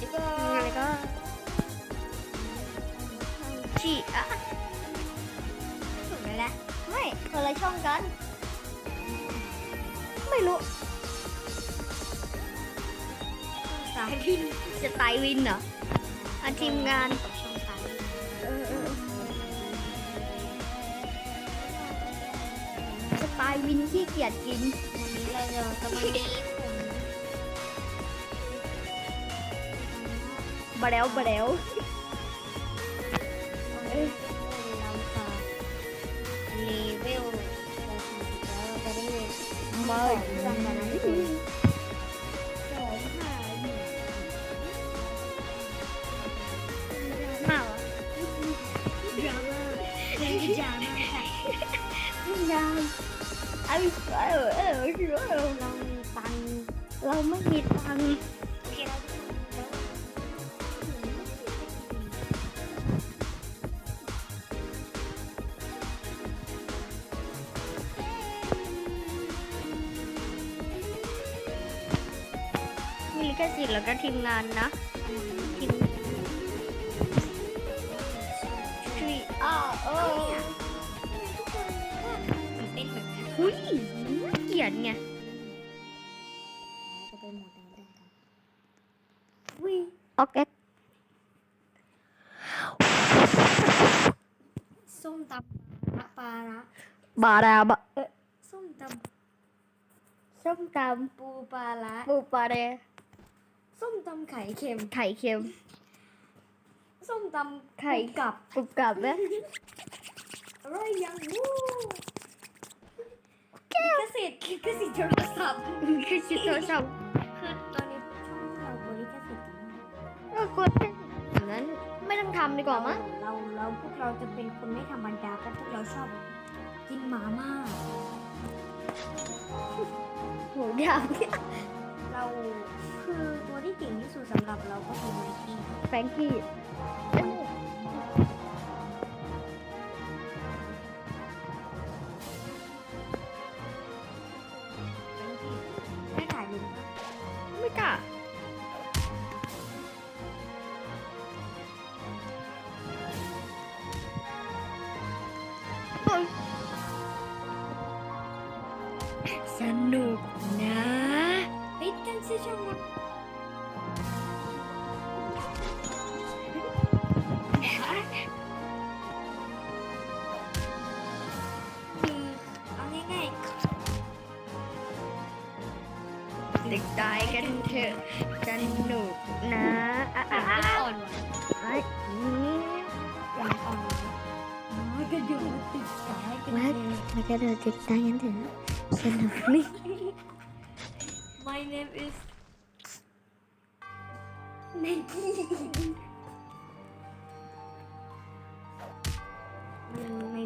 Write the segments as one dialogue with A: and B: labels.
A: ดีกว่า
B: อะไรก็จีอะ
A: ถูกแล้วแหละ
B: ไม่คนละช่องกัน ไม่รู้
A: สายพิน
B: จะไตวินเหรออะทีมงาน
A: กับช่องสาย
B: เออเออสไตล์วินขี้เกียจกิน
A: วันนี้เราจะจะมา
B: บะแล้วบะแล้ว
A: เราจะเลเวลเราจะได้
B: มา
A: จำกันนะทุกคนสองห้าหนึ่ง
B: มาเหรอ
A: ดราม่าเพลงดราม่าค่ะ
B: ยังไอ้เออเออเออ
A: เรามีตังค์
B: เราไม่มีตัง
A: ลิ
B: ขสิทธิ์แล้วก็ทีมงานนะทีมทรีอ้าเออ
A: ทุกคนก็ตื่นเต้นเหมือนกัน
B: หุ้ยเกลียดไง
A: จะเป็นหมดแล้วกัน
B: วิออกแอค
A: ส้มตำปลาร้า
B: บาราบะเอ๊ะ
A: ส้มต
B: ส้มตำ
A: ปูปลาร้าำ
B: ปูปลาเร
A: ส้มตำไข่เค็ม
B: ไข่เค็ม
A: ส้มตำ
B: ไข่
A: ปูกับ
B: กรุบกรับไหม
A: อร่อยยังวู้ลิขสิทธิ์ลิขสิทธิ์โทรศัพท์
B: คือชิดโทรศัพท์
A: คือตอนนี้ช่องเราบริขสิทธิ์กันมาก
B: เออกดเป็นอย่างนั้นไม่ต้องทำดีกว่ามั้ง
A: เราเราพวกเราจะเป็นคนไม่ธรรมดาเพราะพวกเราชอบกินหมาม่า
B: โหยาว
A: เราคือตัวที่เก่งที่สุดสำหรับเราก็คือไมกี้
B: แฟรงกี้
A: ไม่ถ่ายลงนะ
B: ไม่กล้า
A: เด็
B: กตายกันเถอะสนุกนะอะอะอะ
A: อ่อน
B: ไอ้
A: อ่อนอ่อนน้อยก็อยู่ติดสายกัน
B: ว่า
A: เลย
B: แล้วก็เดินติดตายกันเถอะสนุกนี่
A: My name is Maggie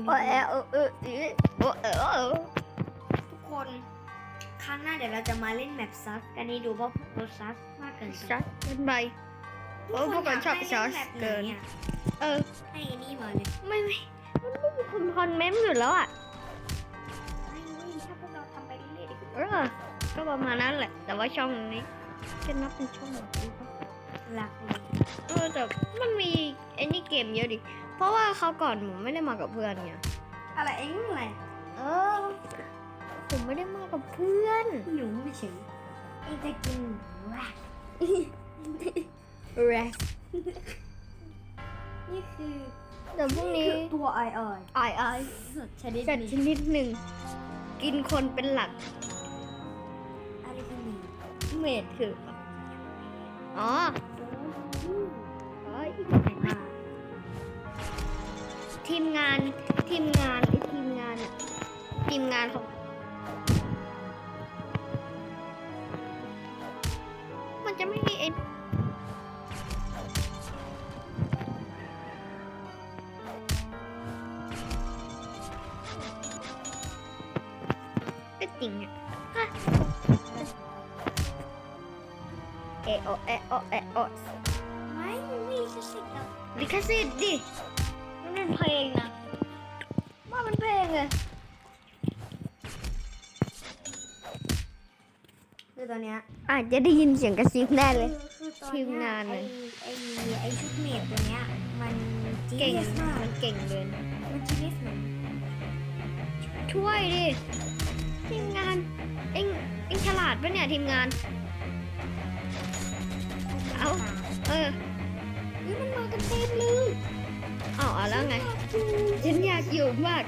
B: โอ้เออเออเออโอ้เออเออ
A: ทุกคน ครั้งหน้าเดี๋ยวเราจะมาเล่นแมปซักกันนี้ดูว่าพวกเราซักมากเกินไป
B: ชัดเกินไปโอ้พวกเราชอบชัดเกิน
A: ให้
B: เออ
A: ไอ้นี่มาเลย
B: ไม่ไม่มันไม่มีคนคอนเมนต์อยู่แล้วอะ
A: ไอ้นี่ถ้าพวกเราทำไปเรื่อยๆดีก
B: เอ
A: ว่า
B: อก็ประมาณนั้นแหละ แต่ว่าช่องนี้จะนับเป็นช่องหรอดีปะ
A: หลักเลย
B: เออแต่มันมีไอ้นี่เกมเยอะดิ เพราะว่าเขาวก่อนผมไม่ได้มากับเพื่อนไง
A: อะไรเอ็งอะไร
B: เออ ผมไม่ได้มากับเพื่อน
A: หนูไม่เฉยเอ็งจะกินแรก
B: แรก
A: นี่คือ
B: แต่พรุ่งนี้
A: คือตัวไอออย
B: อายอาย
A: ชนิด
B: จัด
A: นี้
B: ชนิดหนึ่ง กินคนเป็นหลัก
A: อะไรคือหนึ่ง
B: เมดคืออ๋อเฮ้ย
A: อ่า
B: ทีมงานทีมงานไอทีมงานอะทีมงานของ มันจะไม่มีไอ้ก็จริงอะฮะเอะโอเอะโอเอะโอ
A: ไม่ไม่ใช่สิครับ
B: ลิขสิทธิ์ดิมันเป็นเพลงนะว่ามันเพลงเลย
A: คือตอนเนี้ย
B: อาจจะได้ยินเสียงกระซิบแน่เลย
A: คือคือตอน
B: ทีม
A: เนี้ย
B: งานเล
A: ไอ้
B: ย
A: ไอ้ไอ้ชุดเมดตัวเนี้ยมันจี
B: เก่ง
A: เนียสมาก
B: มันเก่งเลยนะ
A: มันจีเนียสเหมือน
B: ช่วยดิทีมงานเอ็งเอ็งฉลาดปะเนี่ยทีมงาน เอ้า เออ
A: เฮ้ยมันมากันเต็มเลย
B: เอาเอาแล้วไง ฉันอยากอยู่มาก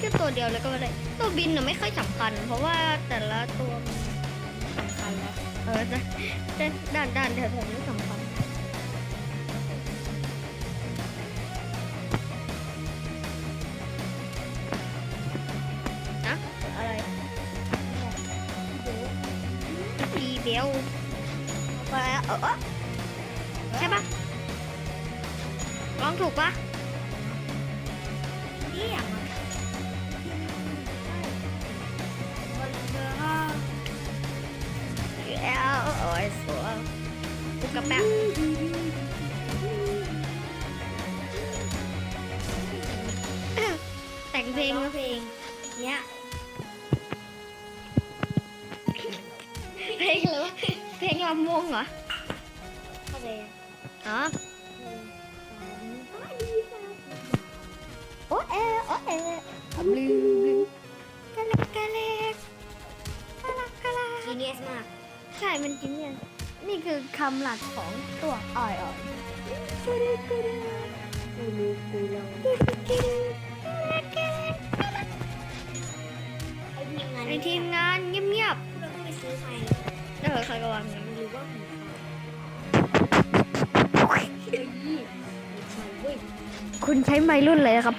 A: แค่
B: ตัวเดียวเลยก็ไม่ได้ตัวบินน่ะไม่ค่อยสำคัญ เพราะว่าแต่ละตัวมัน
A: สำคัญแล้ว
B: เออแต่ด่านด่านแถวๆนี้สำคัญนะอะไรปีเบลไปเออใช่ปะลองถูกปะ กูกระแปะแต่งเพลง
A: ร้องเพลงเนี้ย
B: เพลงหรือว่าเพลงลำวงเหรอ
A: เข้าไป
B: อ๋อ
A: เพลงอ๋อดีค่ะ
B: โอ้เอโอ้เอบลืมลืมกะเล็กกะเล็กกะลักกะลัก
A: จีเนียสมาก
B: ใช่ มันจริงเนี่ย นี่คือคำหลักของตัวอ่อยอ่อย
A: กูรู้กูลองไอทีมงาน
B: ในทีมงานเงียบ
A: เราต้องไปซื้อไฟ
B: ๆเออใครก็วาง
A: หรือว่า
B: คุณใช้ไม้รุ่นเลยครับ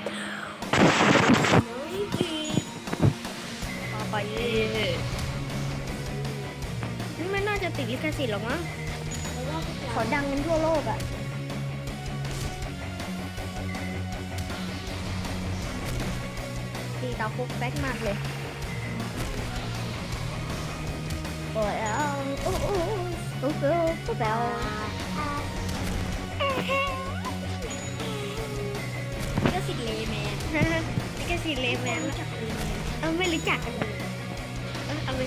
B: ต่อไปไม่น่า จะติดลิขสิทธิ์หรอกมั้ง
A: เพราะว่าพวก
B: ขอ
A: เรา
B: ดังกันทั่วโลกอะตีตาคุกแบ็กมากเลยโอ้ยเอาโอ้โอ้โอ้โอ้โอ้แบล
A: ก็สิเลแมน
B: นี่ก็สีเลแมน
A: รู้จักเลแมน
B: เออไม่รู้จักกันเลยเออเอาไป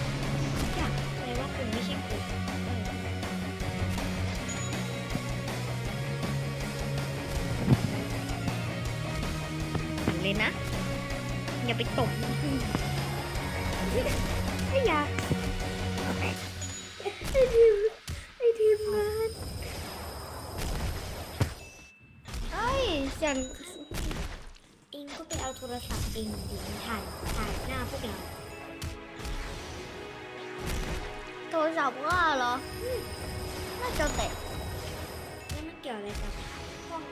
A: รู้จักเลยว่าคุณไม่ใช่คุณ
B: ไปตบไม่อยากไอทีมไอทีมงานเอ้ยเสียง
A: เองก็ไปเอาโทรศัพท์เองดิถ่ายถ่ายหน้าพวกเรา
B: โทรศัพท์ว่าเหรออืมน่าจะเตะ
A: แล้วมันเกี่ยวอะไรกับห้อง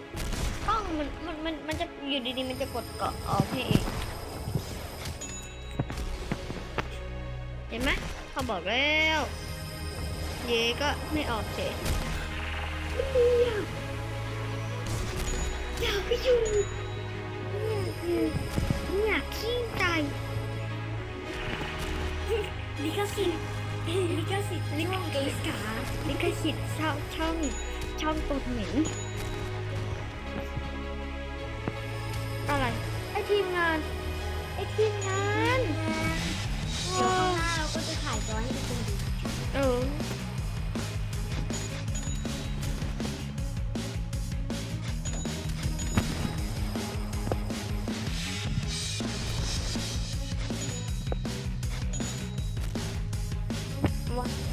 B: กล้องมันมันมันมันจะอยู่ดีๆมันจะกดเกาะออกให้เอง เห็นไหมเขาบอกแล้ว เย่ก็ไม่ออกเฉยอยากไปอยู่อยากขี้ใจ
A: ลิขสิทธิ์ลิขสิทธิ์ช่วงเกสกา
B: ลิขสิทธิ์ช่องช่องช่องตูดเหม็น
A: ก็จะถ่าย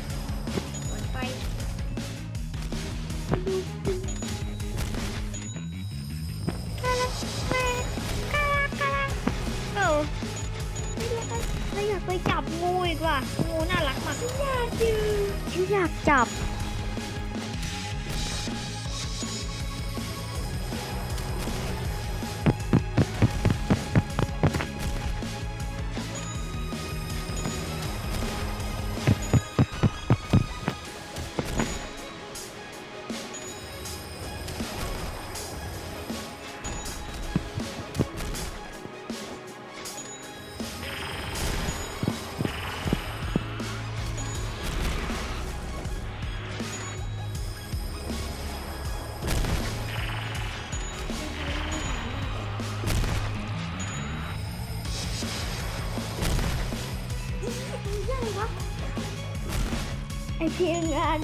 A: ที
B: มงาน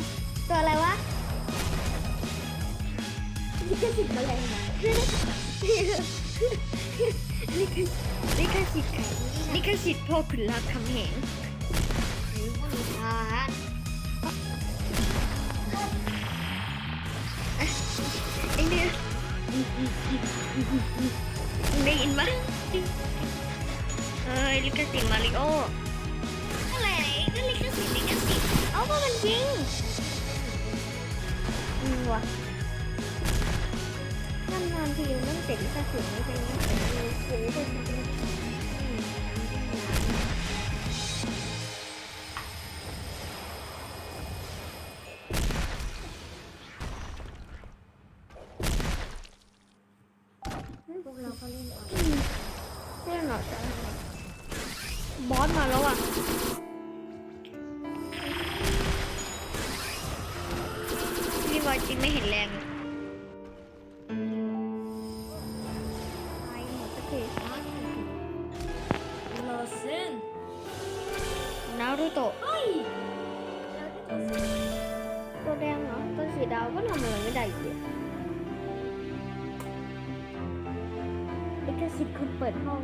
B: ตัวอะไรวะ
A: ลิขสิทธิ์อะไรนะ
B: ลิขสิทธิ์ใครลิขสิทธิ์พ่อขุนรามคำแหง
A: หรือว่ามีทาน
B: ไอเนี่ยได้ยินปะเอ้ยลิขสิทธิ์มาริโอ ก็ลิขสิทธิ์ลิขสิทธิ์เอาว่ามันจริง
A: อืมว่ะ
B: นานๆทีมันต้องเสร็จลิขสิทธิ์ไม่เป็นไงเออซื้อเป็น ไม่เห็นแรง
A: ไลน์หมดสติรอซึ่ง
B: นารูโตะ
A: เฮ้ยแล้วที่ตัวสี
B: ตัวแดงเหรอ ตัวสีดาวก็ทำอะไรไม่ได้อยู่ดีลิขสิทธิ์คนเปิดห้อง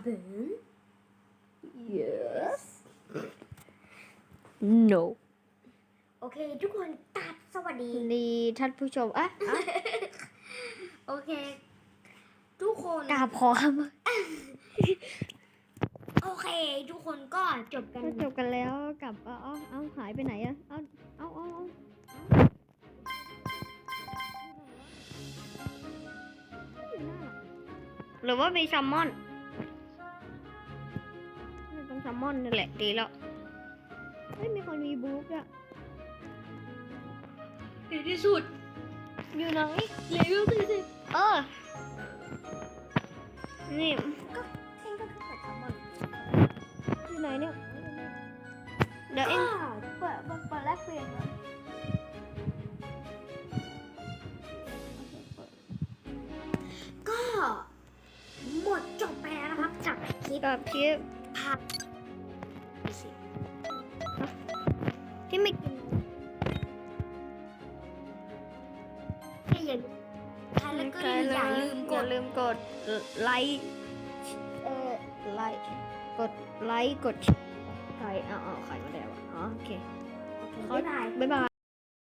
B: ดังว่ะ
A: ถึง
B: yes no
A: โอเค ทุกคนตัดสวัสดี
B: ดีท่านผู้ชมอะอะ
A: โอเค ทุกคน
B: กราบขอค
A: โอเค ทุกคนก็จบกันำ
B: จบกันแล้วกลับเอาเอาเอาหายไปไหนอะเอาเอาเอาเอาหรือว่ามีแซลมอนน่าต้อง แซลมอนนี่แหละดีแล้วเฮ้ยมีคนมีบุ๊กอะ
A: ในที่สุด
B: อยู่ไหน
A: เลเวลสี่สิบ
B: เออ นี่
A: เองก็คือเปิดคำว่า
B: อยู่ไหนเนี่ย เดี๋ยวเอ็ง
A: เปิดเปิดเปิดแลกเปลี่ยนเหรอก็หมดจบไปแล้วนะครับ จากคลิป
B: กับคลิป
A: ภา
B: ที่ไม่กิน
A: ให้อย่าใครแล้วก็อย่าลืมกด
B: ลืมกดไลค์เออไลค์กดไลค์กดใครเอาเอาใครมาแล้วอ๋อโอเค
A: บ๊ายบาย
B: บ๊ายบาย